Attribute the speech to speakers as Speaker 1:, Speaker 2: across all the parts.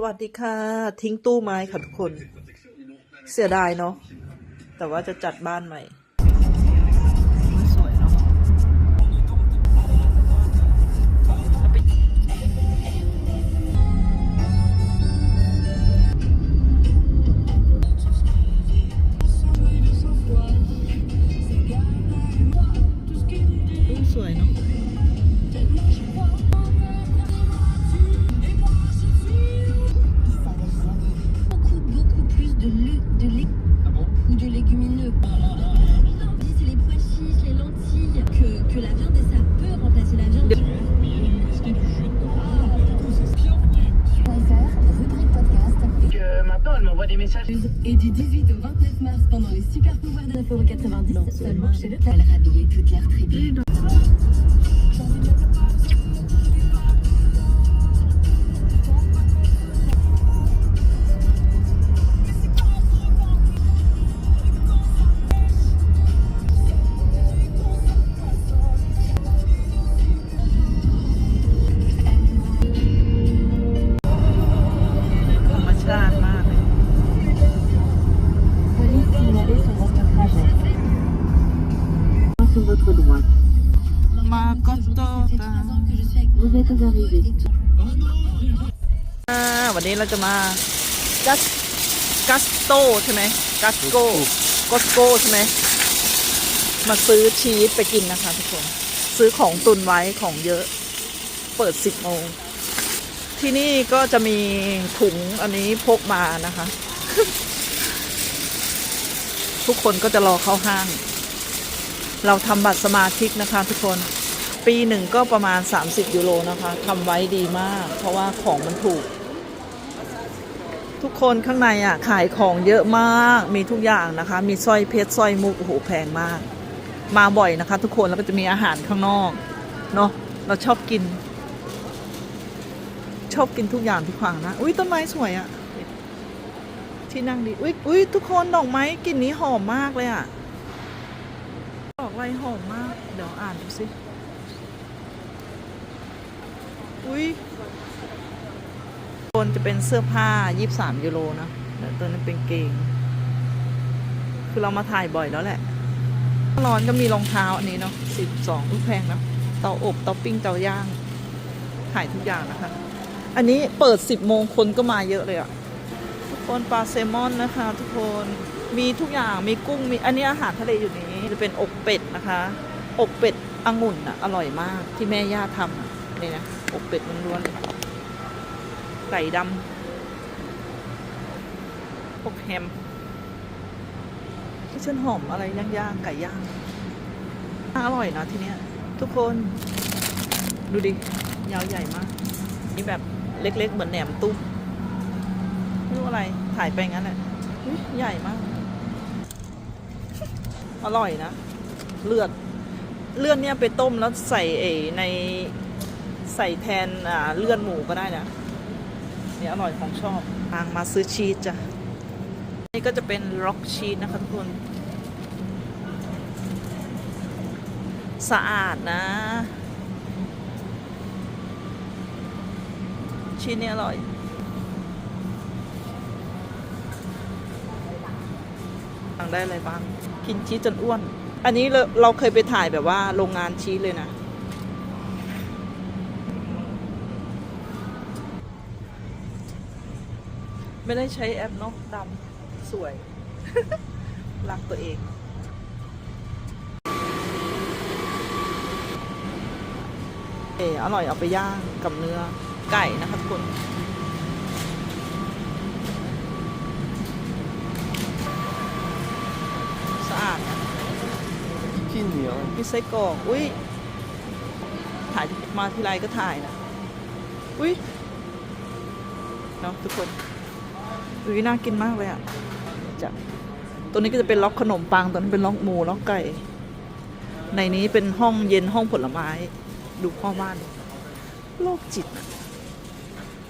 Speaker 1: สวัสดีค่ะ ทิ้งตู้ไม้ค่ะทุกคน เสียดายเนาะแต่ว่าจะจัดบ้านใหม่
Speaker 2: des messages.
Speaker 3: Et du 18 au 29 mars, pendant les super pouvoirs de 9,90€ seulement chez le Elle rhabillait toute leur tribu.
Speaker 1: วันนี้เราจะมากัสกัสโตใช่ไหมกัสโกกสโกใช่ไหมมาซื้อชีสไปกินนะคะทุกคน ซื้อของตุนไว้ของเยอะ เปิดสิบโมง ที่นี่ก็จะมีถุงอันนี้พกมานะคะ ทุกคนก็จะรอเข้าห้าง เราทำบัตรสมาชิกนะคะทุกคนปีหนึ่งก็ประมาณ 30 ยูโรนะคะทำไว้ดีมาก เพราะว่าของมันถูก ทุกคนข้างในอะขายของเยอะมากมีทุกอย่างนะคะ มีสร้อยเพชรสร้อยมุกโอ้โหแพงมาก มาบ่อยนะคะ ทุกคนแล้วก็จะมีอาหารข้างนอกเนาะเราชอบกิน ชอบกินทุกอย่างที่ขวางนะอุ้ยต้นไม้สวยอะที่นั่งดีอุ้ยอุ้ยทุกคนดอกไม้กลิ่นนี้หอมมากเลยอะดอกอะไรหอมมาก เดี๋ยวอ่านดูสิอุ้ย จะเป็นเสื้อผ้า 23 ยูโรนะแล้วตัวนั้นเป็นเกง คือเรามาถ่ายบ่อยแล้วแหละ ร้อนก็มีรองเท้าอันนี้เนาะ12ลูกแพงนะเตาอบเตาปิ้งเตาย่าง ถ่ายทุกอย่างนะคะ อันนี้เปิด 10 โมงคนก็มาเยอะเลยอะทุกคนปลาแซลมอนนะคะ ทุกคนมีทุกอย่างมีกุ้งมีอันนี้อาหารทะเลอยู่นี้จะเป็นอกเป็ดนะคะ อกเป็ดองุ่นอะอร่อยมากที่แม่ย่าทำนี่นะอกเป็ดล้วนๆเลย ไก่ดำอกแฮมที่นหอมอะไรย่างๆไก่ย่างอร่อยนะที่เนี้ยทุกคนดูดิ ยาวใหญ่มาก นี่แบบเล็ก ๆ เหมือนแหนมตุ้มไม่รู้อะไรถ่ายไปงั้นแหละใหญ่มาก อร่อยนะ เลือด เลือดเนี่ยไปต้มแล้วใส่เอในใส่แทนเลือดหมูก็ได้นะ นี่ยอร่อยของชอบทางมาซื้อชีสจ้ะ นี่ก็จะเป็นล็อกชีสนะคะทุกคน สะอาดนะ ชีสนี่อร่อยสั่งได้อะไรบ้าง กินชีสจนอ้วน อันนี้เราเราเคยไปถ่ายแบบว่าโรงงานชีสเลยนะ ไม่ได้ใช้แอปเนาะดำสวย รักตัวเองเอออร่อยเอาไปย่างกับเนื้อไก่นะคะทุกคนสะอาดนะ
Speaker 4: กินเหนียว
Speaker 1: มีไส้กรอกอุ้ยถ่ายมาทีไรก็ถ่ายนะอุ้ยเนาะทุกคน อุ้ยน่ากินมากเลยอะจะตัวนี้ก็จะเป็นล็อกขนมปังตัวนี้เป็นล็อกหมูล็อกไก่ ในนี้เป็นห้องเย็นห้องผลไม้ ดูพ่อบ้านโรคจิต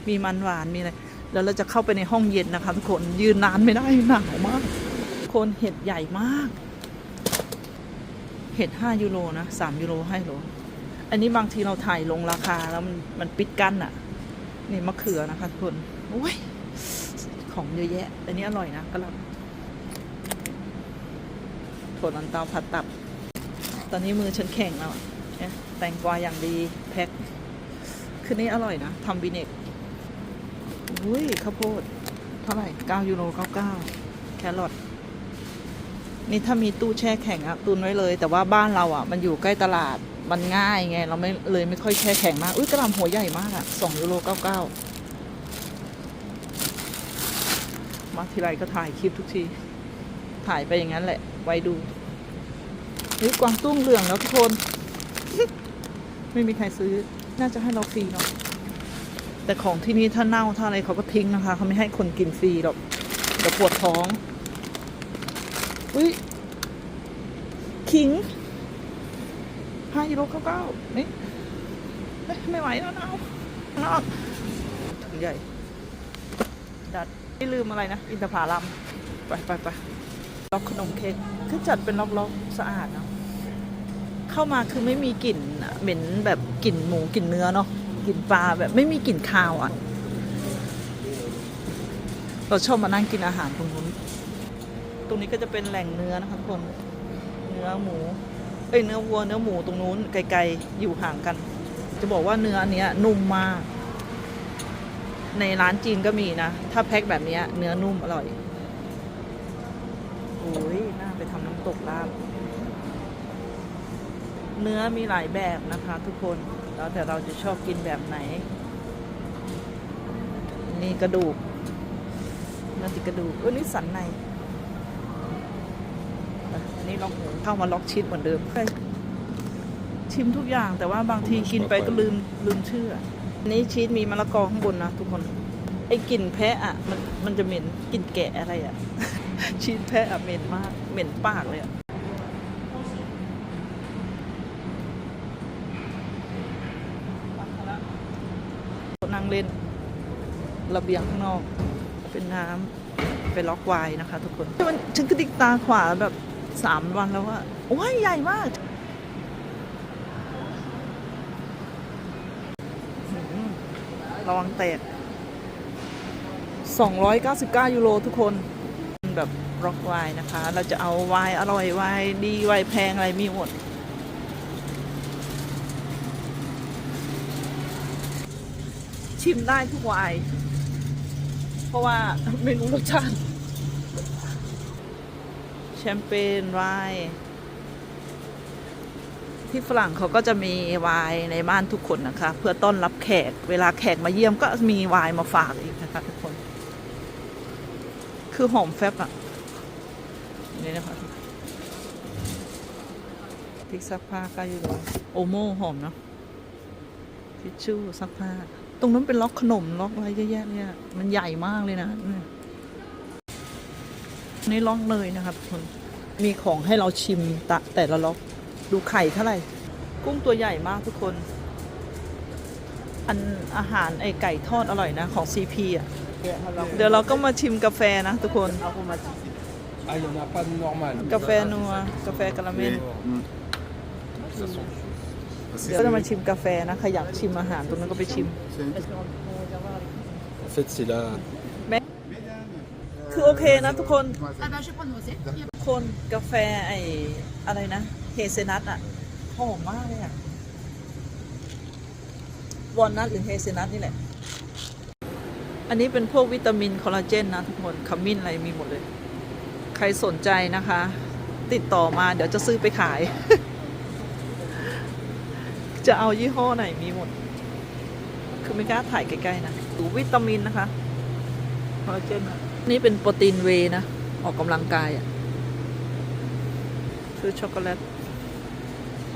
Speaker 1: มีมันหวานมีอะไรแล้วเราจะเข้าไปในห้องเย็นนะคะทุกคนยืนนานไม่ได้หนาวมากคนเห็ดใหญ่มาก เห็ดห้ายูโรนะสามยูโรให้โลอันนี้บางทีเราถ่ายลงราคาแล้วมันมันปิดกั้นอะ่ะ นี่มะเขือนะคะทุกคนโอ้ย ของเยอะแยะอันนี้อร่อยนะกระหล่ำถั่วลันเตาผัดตับ ตอนนี้มือฉันแข็งแล้วอะเนี่ยแตงกวาอย่างดีแพ็คคือนี่อร่อยนะทำวิเนกอุ้ยข้าวโพด เท่าไหร่9ยูโร99 แครอทนี่ถ้ามีตู้แช่แข็งอะตุนไว้เลย แต่ว่าบ้านเราอะมันอยู่ใกล้ตลาดมันง่ายไง เราไม่เลยไม่ค่อยแช่แข็งมาก อุ้ยกระลำหัวใหญ่มากอะ2ยูโร99 มาทีไรก็ถ่ายคลิปทุกที ถ่ายไปอย่างนั้นแหละ ไว้ดูนี่กวางตุ้งเหลืองแล้วทุกคน ไม่มีใครซื้อ น่าจะให้เราฟรีเนาะ แต่ของที่นี่ถ้าเน่าถ้าอะไรเขาก็ทิ้งนะคะ เขาไม่ให้คนกินฟรีหรอกเดี๋ยวปวดท้อง อุ้ยขิงห้ายูโรเก้าเก้านี่เอ้ยไม่ไหวแล้วหนาวหนาถุงใหญ่ดัด ไม่ลืมอะไรนะ อินทผลัมไปไปไปล็อกขนมเค้กคือจัดเป็นล็อกๆสะอาดเนาะเข้ามาคือไม่มีกลิ่นเหม็นแบบกลิ่นหมูกลิ่นเนื้อเนาะกลิ่นปลาแบบไม่มีกลิ่นคาวอะ เราชอบมานั่งกินอาหารตรงนู้นตรงนี้ก็จะเป็นแหล่งเนื้อนะคะทุกคนเนื้อหมูเอ้ยเนื้อวัวเนื้อหมูตรงนู้นไกลๆอยู่ห่างกัน จะบอกว่าเนื้ออันเนี้ยนุ่มมาก ในร้านจีนก็มีนะ ถ้าแพ็คแบบเนี้ยเนื้อนุ่มอร่อย โอ้ยน่าไปทำน้ำตกลาบ เนื้อมีหลายแบบนะคะทุกคน แล้วแต่เราจะชอบกินแบบไหน นี่กระดูกเนื้อติดกระดูกเออนี่สันในอะอันนี้ล็อกหมูเข้ามาล็อกชิดเหมือนเดิม ชิมทุกอย่างแต่ว่าบางทีกินไปก็ลืมลืมชื่ออะอั นนี้ชีสมีมะละกอข้างบนนะทุกคน ไอ้กลิ่นแพะอะมันมันจะเหม็นกลิ่นแกะอะไรอะ ชีสแพะอะเหม็นมาก เหม็นปากเลยอะนั่งเล่นระเบียงข้างนอก เป็นน้ำเป็นล็อกไวน์นะคะ ทุกคน มันฉันก็ดิกตาขวาแบบสามวันแล้วว่าโอ้ยใหญ่มาก อืม ระวังแตก 299 ยูโรทุกคน แบบร็อกไวน์นะคะ เราจะเอาไวน์อร่อยไวน์ดีไวน์แพงอะไรมีหมด ชิมได้ทุกไวน์เพราะว่าไม่รู้รสชาติ แชมเปญไวน์ ที่ฝรั่งเขาก็จะมีไวน์ในบ้านทุกคนนะคะ เพื่อต้อนรับแขก เวลาแขกมาเยี่ยมก็มีไวน์มาฝากอีกนะคะทุกคน คือหอมแฟบอะนี่นะคะพริกซักผ้าก็อยู่ด้วยโอโม่หอมเนาะทิชชู่ซักผ้า ตรงนั้นเป็นล็อกขนมล็อกอะไรเยอะแยะเนี่ยมันใหญ่มากเลยนะนี่ยนี่ล็อกเลยนะครับทุกคนมีของให้เราชิมตะแต่ละล็อก ดูไข่เท่าไหร่ กุ้งตัวใหญ่มากทุกคน อันอาหารไอไก่ทอดอร่อยนะ ของ CP อะ เดี๋ยวเราก็มาชิมกาแฟนะทุกคน
Speaker 4: Ah, il n'y en a pas de normal.
Speaker 1: กาแฟนัว กาแฟกะละเมน
Speaker 4: Mm. Ça sent.
Speaker 1: เดี๋ยวเราจะมาชิมกาแฟนะใครอยากชิมอาหารตรงนั้นก็ไปชิม
Speaker 4: En fait, c'est la.
Speaker 1: คือโอเคนะทุกคน
Speaker 3: Ah bah je vais prendre moi aussi.
Speaker 1: คนกาแฟไออะไรนะ เฮเซนัทอะหอมมากเลยอะวอลนัทหรือเฮเซนัทนี่แหละ อันนี้เป็นพวกวิตามินคอลลาเจนนะทุกคนขมิ้นอะไรมีหมดเลย ใครสนใจนะคะ ติดต่อมาเดี๋ยวจะซื้อไปขาย จะเอายี่ห้อไหนมีหมด คือไม่กล้าถ่ายใกล้ๆนะดูวิตามินนะคะคอลลาเจนอะนี่เป็นโปรตีนเวนะ ออกกำลังกายอะซื้อช็อกโกแลต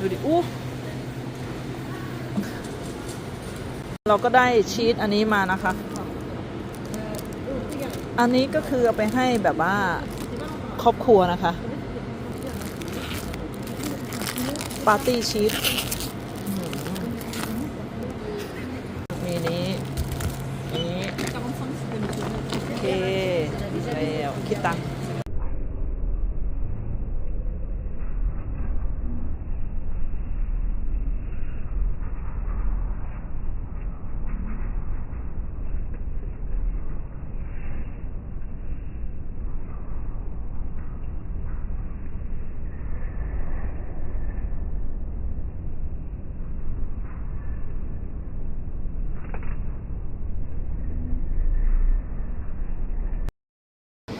Speaker 1: ดูดิอู้เราก็ได้ชีสอันนี้มานะคะ อันนี้ก็คือเอาไปให้แบบว่าครอบครัวนะคะปาร์ตี้ชีสมีนี้นี้ โอเคแล้วคิดตังค์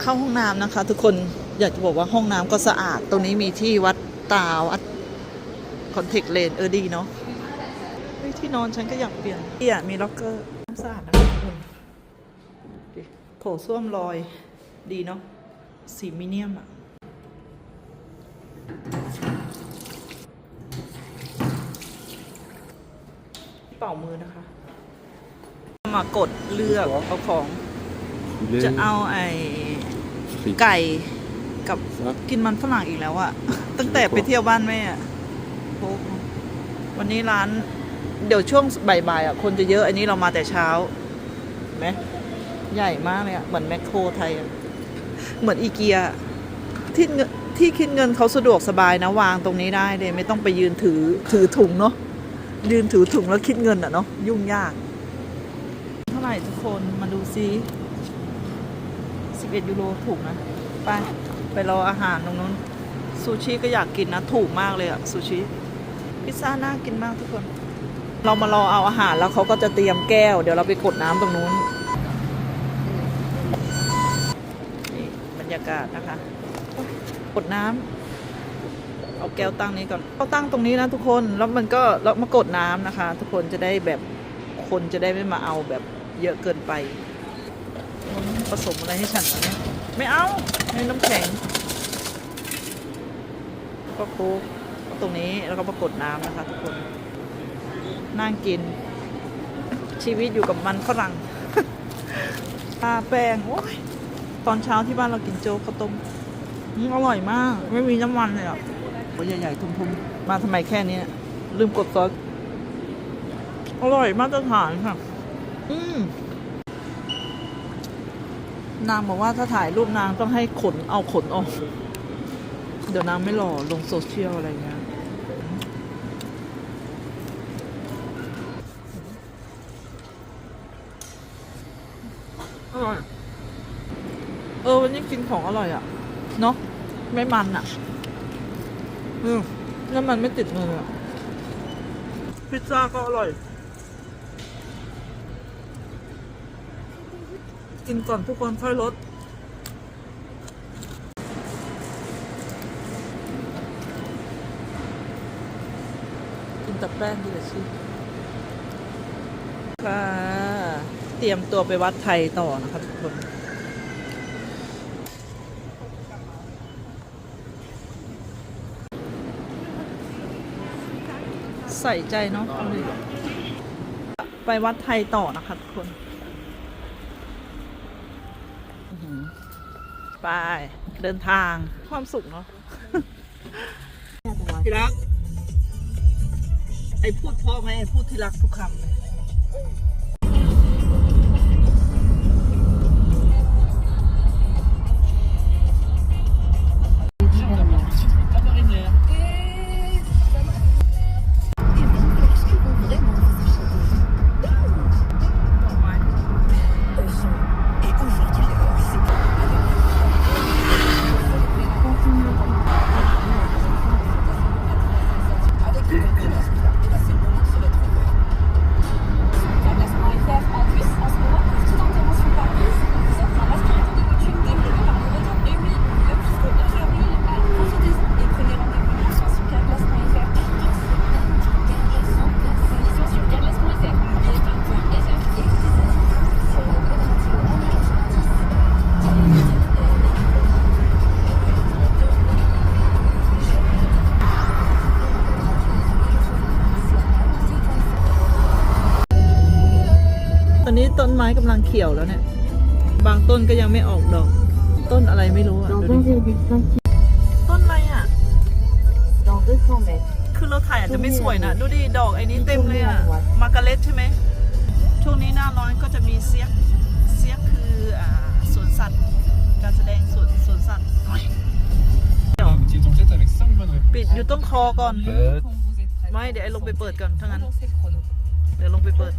Speaker 1: เข้าห้องน้ำนะคะ ทุกคนอยากจะบอกว่าห้องน้ำก็สะอาด ตรงนี้มีที่วัดตาวัดคอนเทคเลนเออดีเนาะที่นอนฉันก็อยากเปลี่ยนเอี่ยมีล็อกเกอร์น้ำสะอาดนะคะทุกคนโถส้วมลอยดีเนาะสีมิเนียมอะเป่ามือนะคะ มากดเลือกเอาของ จะเอาไอ ไก่กับกินมันฝรั่งอีกแล้วอะตั้งแต่ไปเที่ยวบ้านแม่อะโอ้โหวันนี้ร้าน เดี๋ยวช่วงบ่ายๆอะคนจะเยอะอันนี้เรามาแต่เช้าเห็นไหมใหญ่มากเลยอะเหมือนแมคโครไทยอะเหมือนอีเกียอะที่เงินที่คิดเงินเขาสะดวกสบายนะวางตรงนี้ได้เลยไม่ต้องไปยืนถือถือถุงเนาะยืนถือถุงแล้วคิดเงินอะเนาะยุ่งยาก เท่าไหร่ทุกคนมาดูซิ 11ยูโรถูกนะ ไป ไปรออาหารตรงนู้น ซูชิก็อยากกินนะ ถูกมากเลยอะซูชิ พิซซ่าน่ากินมากทุกคน เรามารอเอาอาหารแล้วเขาก็จะเตรียมแก้ว เดี๋ยวเราไปกดน้ำตรงนู้น นี่บรรยากาศนะคะ กดน้ำ เอาแก้วตั้งนี้ก่อนเอาตั้งตรงนี้นะทุกคน แล้วมันก็แล้วมากดน้ำนะคะ ทุกคนจะได้แบบคนจะได้ไม่มาเอาแบบเยอะเกินไปน ผสมอะไรให้ฉันวะเนี่ยไม่เอาให้น้ำแข็ง ก็โคกตรงนี้แล้วก็ปรากฏน้ำนะคะทุกคน นั่งกิน ชีวิตอยู่กับมันฝรั่งปลาแป้งโอ้ยตอนเช้าที่บ้านเรากินโจ๊กข้าวต้มอืมอร่อยมาก ไม่มีน้ำมันเลยอะโอ้ยใหญ่ๆ ทุ่มๆ มาทำไมแค่นี้ ลืมกดซอสอร่อยมาตรฐานค่ะ อืม นางบอกว่าถ้าถ่ายรูปนางต้องให้ขนเอาขนออก เดี๋ยวนางไม่หล่อลงโซเชียลอะไรเงี้ยอร่อยเออวันนี้กินของอร่อยอะ่ะ เนาะไม่มันอะ่ะ อืมแล้วมันไม่ติดมืออะพิซซ่าก็อร่อย กินก่อนทุกคนค่อยลดกินแต่แป้งดีกว่าชีค่ะเตรียมตัวไปวัดไทยต่อนะคะทุกคนใส่ใจเนาะไปวัดไทยต่อนะคะทุกคน ไป เดินทางความสุขเนาะที่รัก ไอ้พูดพ่อไหมไอพูดที่รักทุกคำ ตอนนี้ต้นไม้กำลังเขียวแล้วเนี่ย บางต้นก็ยังไม่ออกดอก ต้นอะไรไม่รู้อะ
Speaker 2: Dans
Speaker 1: ดูดิ
Speaker 2: 1,5 km.
Speaker 1: ต้นอะไรอะ
Speaker 2: Dans 200 mètres.
Speaker 1: คือเราถ่ายอาจจะไม่สวยนะ ดูดิ ดอกไอ้นี้เต็มเลยอะ มาการ์เล็ตใช่ไหม ช่วงนี้หน้าร้อนก็จะมีเซียก เซียกคืออ่าสวนสัตว์ การแสดงสวนสวนสัตว์เดี๋ยว
Speaker 4: Tu es en tête avec 5 bonnes réponses.
Speaker 1: ปิดอยู่ต้นคอก่อน
Speaker 4: Euh,
Speaker 1: ไม่ เดี๋ยวไอ้ลงไปเปิดก่อนทั้างนั้น เดี๋ยวลงไปเปิด